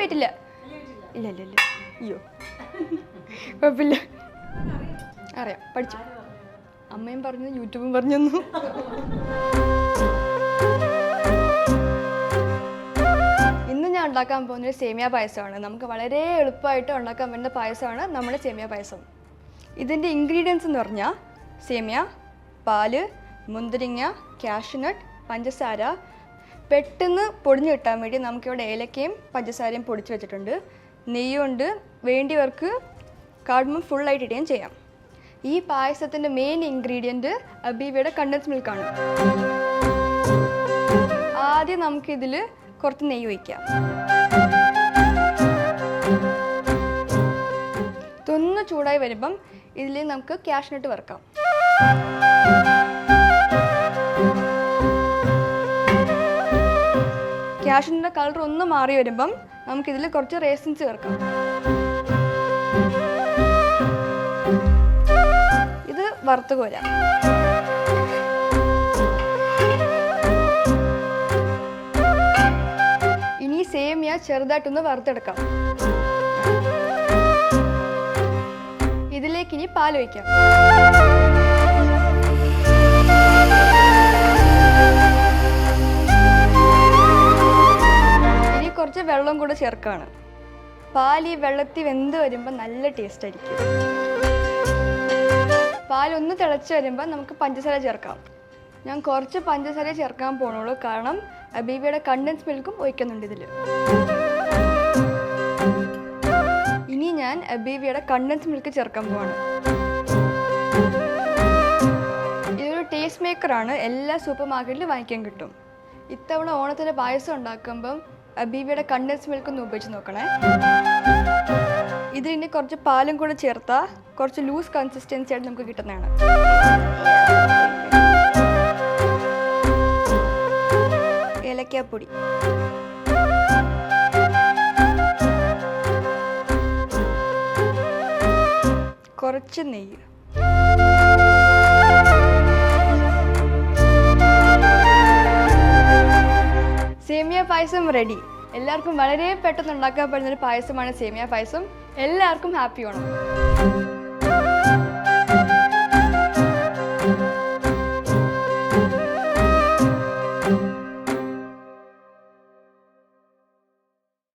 പറ്റില്ല ഇല്ല ഇല്ല ഇല്ല. അയ്യോ. കുഴപ്പമില്ല. അറിയാം പഠിച്ചു. അമ്മയും പറഞ്ഞു യൂട്യൂബും പറഞ്ഞു ഇന്ന് ഞാൻ ഉണ്ടാക്കാൻ പോകുന്നത് സേമിയ പായസമാണ്. നമുക്ക് വളരെ എളുപ്പമായിട്ട് ഉണ്ടാക്കാൻ പറ്റുന്ന പായസമാണ് നമ്മുടെ സേമിയ പായസം. ഇതിന്റെ ഇൻഗ്രീഡിയൻസ് എന്ന് പറഞ്ഞാൽ സേമിയ പാൽ മുന്തിരിങ്ങ കാഷ്നട്ട് പഞ്ചസാര പെട്ടെന്ന് പൊടിഞ്ഞു കിട്ടാൻ വേണ്ടി നമുക്കിവിടെ ഏലക്കയും പഞ്ചസാരയും പൊടിച്ച് വെച്ചിട്ടുണ്ട്. നെയ്യുണ്ട്. വേണ്ടിയവർക്ക് കാടുമ്പം ഫുള്ളായിട്ട് ഇടുകയും ചെയ്യാം. ഈ പായസത്തിന്റെ മെയിൻ ഇൻഗ്രീഡിയന്റ് അബീവയുടെ കണ്ടൻസ് മിൽക്കാണ് ആദ്യം നമുക്കിതിൽ കുറച്ച് നെയ്യ് ഒഴിക്കാം. തൊന്ന് ചൂടായി വരുമ്പം ഇതിൽ നമുക്ക് ക്യാഷ്നട്ട് വറുക്കാം. ക്യാഷിന്റെ കളർ ഒന്ന് മാറി വരുമ്പം നമുക്കിതിൽ കുറച്ച് റേസിൻസ് ചേർക്കാം. ഇത് വറുത്ത് കോരാം. ഇനി സേമിയ ചെറുതായിട്ടൊന്ന് വറുത്തെടുക്കാം. ഇതിലേക്ക് ഇനി പാൽ ഒഴിക്കാം. വെള്ളം കൂടെ ചേർക്കുകയാണ് പാൽ ഈ വെള്ളത്തിൽ വെന്ത് വരുമ്പോൾ നല്ല ടേസ്റ്റ് ആയിരിക്കും. പാൽ ഒന്ന് തിളച്ച് വരുമ്പോൾ നമുക്ക് പഞ്ചസാര ചേർക്കാം. ഞാൻ കുറച്ച് പഞ്ചസാര ചേർക്കാൻ പോണുള്ളൂ. കാരണം അബീബിയുടെ കണ്ടൻസ് മിൽക്കും ഒഴിക്കുന്നുണ്ട് ഇതിൽ ഇനി ഞാൻ അബീബിയുടെ കണ്ടൻസ് മിൽക്ക് ചേർക്കാൻ പോവാണ്. ഇതൊരു ടേസ്റ്റ് മേക്കറാണ് എല്ലാ സൂപ്പർ മാർക്കറ്റിലും വാങ്ങിക്കാൻ കിട്ടും. ഇത്തവണ ഓണത്തിന്റെ പായസം ഉണ്ടാക്കുമ്പം അബീബിയുടെ കണ്ടൻസ് മിൽക്ക് ഒന്ന് ഉപയോഗിച്ച് നോക്കണേ. ഇതിന് കുറച്ച് പാലും കൂടെ ചേർത്താൽ കുറച്ച് ലൂസ് കൺസിസ്റ്റൻസി ആയിട്ട് നമുക്ക് കിട്ടുന്നതാണ്. ഏലക്കാപ്പൊടി. കുറച്ച് നെയ്യ്. സേമിയ പായസം റെഡി എല്ലാവർക്കും വളരെ പെട്ടെന്ന് ഉണ്ടാക്കാൻ പറ്റുന്ന ഒരു പായസമാണ് സേമിയ പായസം. എല്ലാവർക്കും ഹാപ്പി ഓണം